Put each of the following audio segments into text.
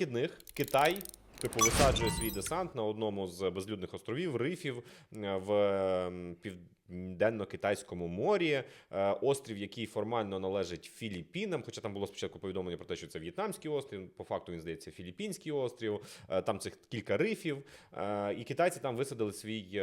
Вихідних Китай типу висаджує свій десант на одному з безлюдних островів, рифів е, в ем, південно-китайському морі. Е, Острів, який формально належить Філіппінам, хоча там було спочатку повідомлення про те, що це В'єтнамський острів. По факту він здається Філіппінський острів. Е, Там цих кілька рифів. Е, І китайці там висадили свій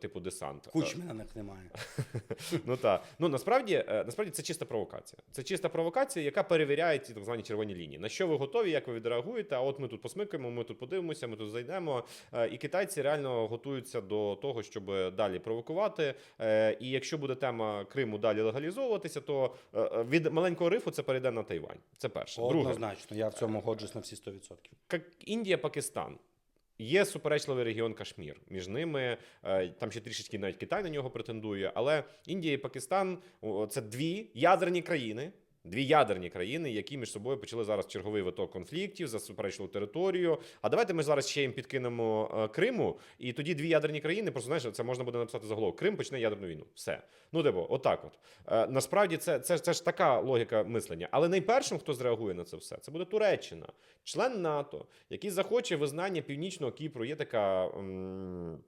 типу десант. Кучми на них немає. Ну так. Ну насправді, насправді це чиста провокація. Це чиста провокація, яка перевіряє ці так звані червоні лінії. На що ви готові, як ви відреагуєте? А от ми тут посмикаємо, ми тут подивимося, ми тут зайдемо. І китайці реально готуються до того, щоб далі провокувати. Е, І якщо буде тема Криму далі легалізовуватися, то е, е, від маленького рифу це перейде на Тайвань. Це перше. Друге, Однозначно, я в цьому годжусь на всі 100%. як Індія, Пакистан. Є суперечливий регіон Кашмір. Між ними там ще трішечки навіть Китай на нього претендує. Але Індія і Пакистан це дві ядерні країни. Дві ядерні країни, які між собою почали зараз черговий виток конфліктів за суперечливу територію. А давайте ми зараз ще їм підкинемо е, Криму, і тоді дві ядерні країни, просто знаєш, це можна буде написати заголовок. Крим почне ядерну війну. Все. Ну, типу, отак от. Е, насправді це, це, це ж така логіка мислення. Але найпершим, хто зреагує на це все, це буде Туреччина, член НАТО, який захоче визнання Північного Кіпру. Є така. м,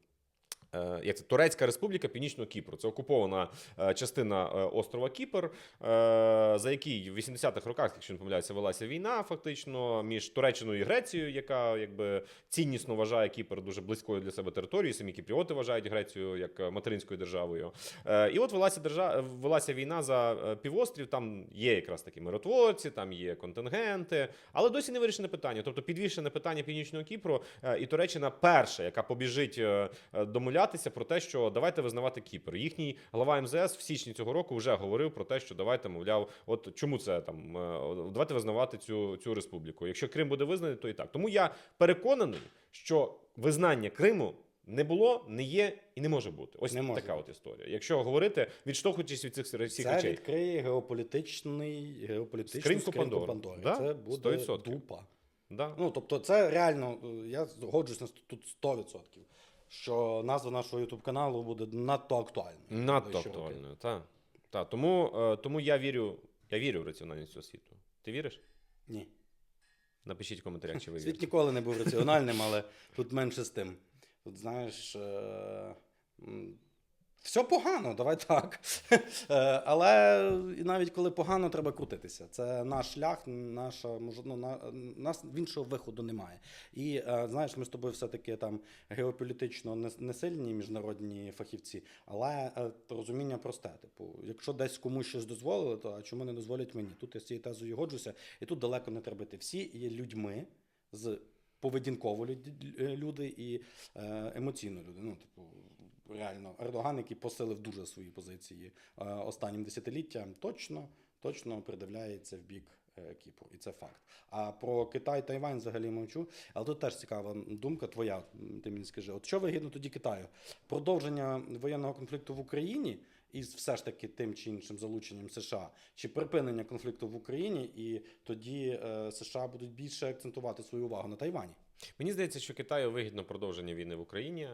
Як це Турецька Республіка Північного Кіпру. Це окупована е, частина е, острова Кіпр, е, за який в 80-х роках, якщо не помиляюся, велася війна фактично між Туреччиною і Грецією, яка якби ціннісно вважає Кіпр дуже близькою для себе територією. Самі кіпріоти вважають Грецію як е, материнською державою. Е, І от велася держа... велася війна за е, півострів. Там є якраз такі миротворці, там є контингенти, але досі не вирішене питання. Тобто підвішене питання Північного Кіпру, е, і Туреччина перша, яка побіжить е, е, домовлятися про те, що давайте визнавати Кіпр. Їхній глава МЗС в січні цього року вже говорив про те, що давайте, мовляв, от чому це там е, давайте визнавати цю, цю республіку. Якщо Крим буде визнаний, то і так. Тому я переконаний, що визнання Криму. Не було, не є і не може бути. Ось Не така бути. от історія. Якщо говорити, відштовхуючись від цих всіх Це речей. відкриє геополітичний, геополітичну Скриньку скриньку, Пандори. Пандори. Да, Це буде 100%. дупа. Да. Ну, тобто, це реально, е, я згоджусь на тут 100%, що назва нашого ютуб каналу буде надто актуальною. Надто актуальною. так. Та. Тому, е, тому я вірю, я вірю в раціональність освіту. Ти віриш? Ні. Напишіть в коментарях, чи ви Світ ніколи не був раціональним, але тут менше з тим. Тут, знаєш, е, все погано, давай так. Е, Але і навіть коли погано, треба крутитися. Це наш шлях, наша ну, на, нас в іншого виходу немає. І е, знаєш, ми з тобою все-таки там геополітично не, не сильні міжнародні фахівці, але е, розуміння просте. Типу, якщо десь комусь щось дозволили, то а чому не дозволять мені? Тут я з цією тезою годжуся, і тут далеко не треба йти. Всі є людьми з поведінково люди і емоційно люди. Ну, типу, реально, Ердоган, який посилив дуже свої позиції е, останнім десятиліттям, точно, точно придивляється в бік е, Кіпру. І це факт. А про Китай, Тайвань взагалі мовчу. Але тут теж цікава думка твоя. Ти мені скажи, от що вигідно тоді Китаю? Продовження воєнного конфлікту в Україні із все ж таки тим чи іншим залученням США, чи припинення конфлікту в Україні, і тоді е, США будуть більше акцентувати свою увагу на Тайвані. Мені здається, що Китаю вигідно продовження війни в Україні.